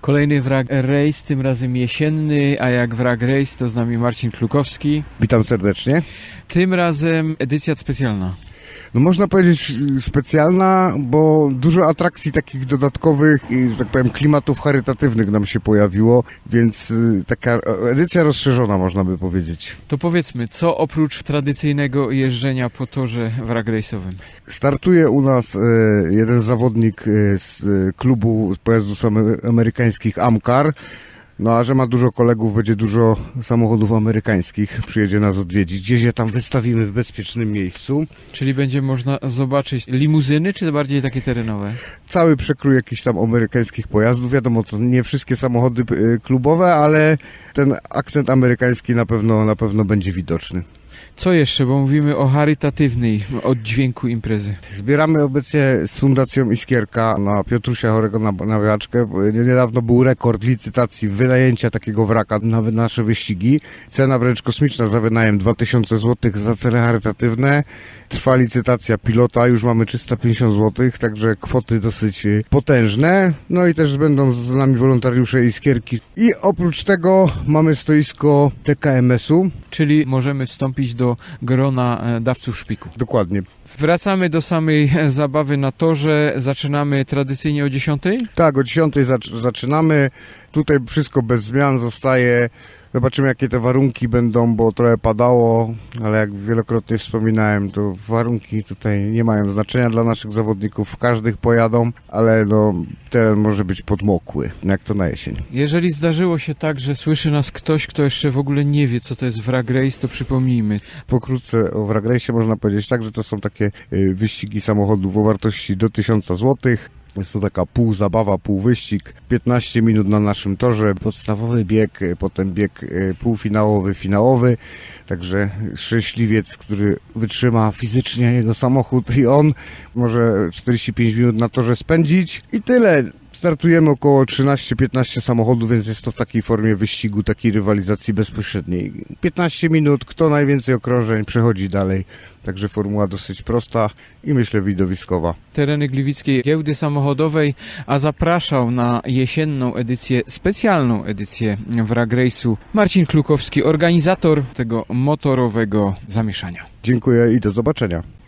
Kolejny wrag race, tym razem jesienny, a jak wrag race to z nami Marcin Klukowski. Witam serdecznie. Tym razem edycja specjalna. No można powiedzieć y, specjalna, bo dużo atrakcji takich dodatkowych i, że tak powiem, klimatów charytatywnych nam się pojawiło, więc y, taka edycja rozszerzona, można by powiedzieć. To powiedzmy, co oprócz tradycyjnego jeżdżenia po torze wrag race'owym? Startuje u nas e, jeden zawodnik e, z e, klubu pojazdów ame- amerykańskich Amcar. No a że ma dużo kolegów, będzie dużo samochodów amerykańskich, przyjedzie nas odwiedzić. Gdzieś je tam wystawimy w bezpiecznym miejscu. Czyli będzie można zobaczyć limuzyny, czy bardziej takie terenowe? cały przekrój jakichś tam amerykańskich pojazdów. Wiadomo, to nie wszystkie samochody y, klubowe, ale ten akcent amerykański na pewno, na pewno będzie widoczny. Co jeszcze, bo mówimy o charytatywnej oddźwięku imprezy. Zbieramy obecnie z Fundacją Iskierka na Piotrusia Chorego na, na Wiaczkę. Niedawno był rekord licytacji wynajęcia takiego wraka na nasze wyścigi. Cena wręcz kosmiczna za wynajem 2000 zł za cele charytatywne. Trwa licytacja pilota, już mamy 350 zł, także kwoty dosyć y, potężne. No i też będą z nami wolontariusze Iskierki. I oprócz tego mamy stoisko TKMS-u. Czyli możemy wstąpić do grona e, dawców szpiku. Dokładnie. Wracamy do samej e, zabawy na torze. Zaczynamy tradycyjnie o 10. Tak, o 10 zac- zaczynamy. Tutaj wszystko bez zmian zostaje. Zobaczymy, jakie te warunki będą, bo trochę padało, ale jak wielokrotnie wspominałem, to warunki tutaj nie mają znaczenia dla naszych zawodników. W każdych pojadą, ale no, teren może być podmokły, jak to na jesień. Jeżeli zdarzyło się tak, że słyszy nas ktoś, kto jeszcze w ogóle nie wie, co to jest wrag race, to przypomnijmy. Pokrótce o Wrag Race'ie można powiedzieć tak, że to są takie y, wyścigi samochodów o wartości do 1000 zł. Jest to taka pół zabawa, pół wyścig. 15 minut na naszym torze, podstawowy bieg, y, potem bieg y, półfinałowy, finałowy. Także szczęśliwiec, który wytrzyma fizycznie jego samochód i on może 45 minut na torze spędzić. I tyle. Startujemy około 13-15 samochodów, więc jest to w takiej formie wyścigu, takiej rywalizacji bezpośredniej. 15 minut, kto najwięcej okrążeń, przechodzi dalej. Także formuła dosyć prosta i myślę widowiskowa. Tereny Gliwickiej Giełdy Samochodowej, a zapraszał na jesienną edycję, specjalną edycję wrag race'u Marcin Klukowski, organizator tego motorowego zamieszania. Dziękuję i do zobaczenia.